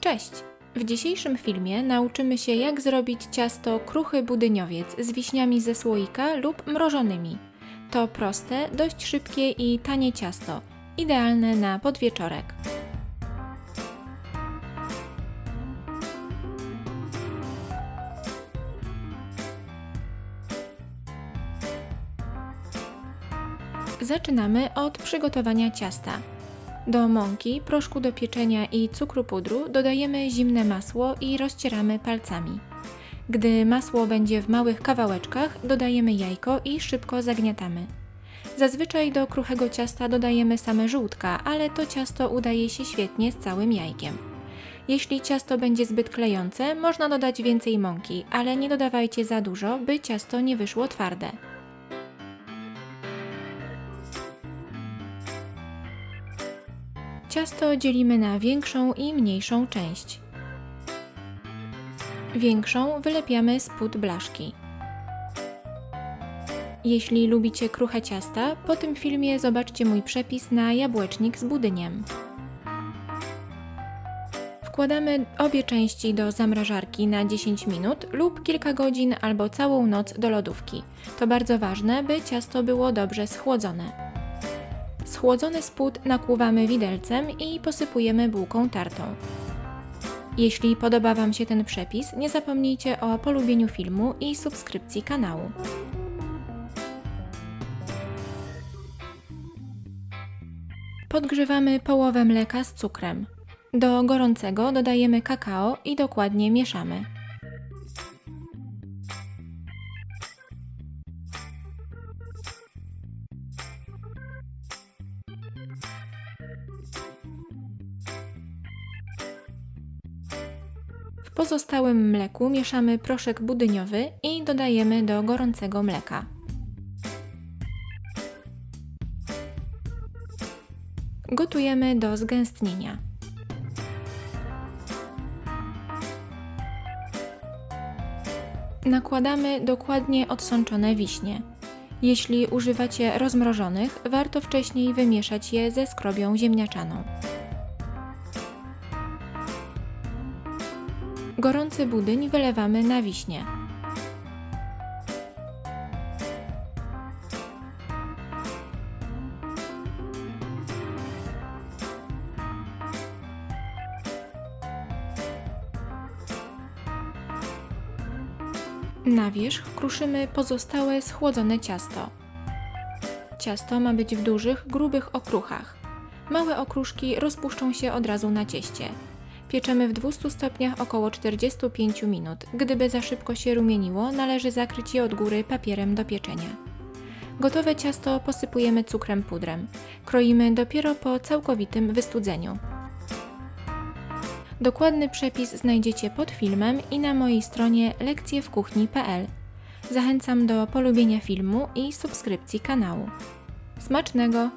Cześć! W dzisiejszym filmie nauczymy się jak zrobić ciasto kruchy budyniowiec z wiśniami ze słoika lub mrożonymi. To proste, dość szybkie i tanie ciasto, idealne na podwieczorek. Zaczynamy od przygotowania ciasta. Do mąki, proszku do pieczenia i cukru pudru dodajemy zimne masło i rozcieramy palcami. Gdy masło będzie w małych kawałeczkach, dodajemy jajko i szybko zagniatamy. Zazwyczaj do kruchego ciasta dodajemy same żółtka, ale to ciasto udaje się świetnie z całym jajkiem. Jeśli ciasto będzie zbyt klejące, można dodać więcej mąki, ale nie dodawajcie za dużo, by ciasto nie wyszło twarde. Ciasto dzielimy na większą i mniejszą część. Większą wylepiamy spód blaszki. Jeśli lubicie kruche ciasta, po tym filmie zobaczcie mój przepis na jabłecznik z budyniem. Wkładamy obie części do zamrażarki na 10 minut lub kilka godzin albo całą noc do lodówki. To bardzo ważne, by ciasto było dobrze schłodzone. Schłodzony spód nakłuwamy widelcem i posypujemy bułką tartą. Jeśli podoba Wam się ten przepis, nie zapomnijcie o polubieniu filmu i subskrypcji kanału. Podgrzewamy połowę mleka z cukrem. Do gorącego dodajemy kakao i dokładnie mieszamy. Pozostałym mleku mieszamy proszek budyniowy i dodajemy do gorącego mleka. Gotujemy do zgęstnienia. Nakładamy dokładnie odsączone wiśnie. Jeśli używacie rozmrożonych, warto wcześniej wymieszać je ze skrobią ziemniaczaną. Gorący budyń wylewamy na wiśnie. Na wierzch kruszymy pozostałe schłodzone ciasto. Ciasto ma być w dużych, grubych okruchach. Małe okruszki rozpuszczą się od razu na cieście. Pieczemy w 200 stopniach około 45 minut. Gdyby za szybko się rumieniło, należy zakryć je od góry papierem do pieczenia. Gotowe ciasto posypujemy cukrem pudrem. Kroimy dopiero po całkowitym wystudzeniu. Dokładny przepis znajdziecie pod filmem i na mojej stronie lekcjewkuchni.pl. Zachęcam do polubienia filmu i subskrypcji kanału. Smacznego!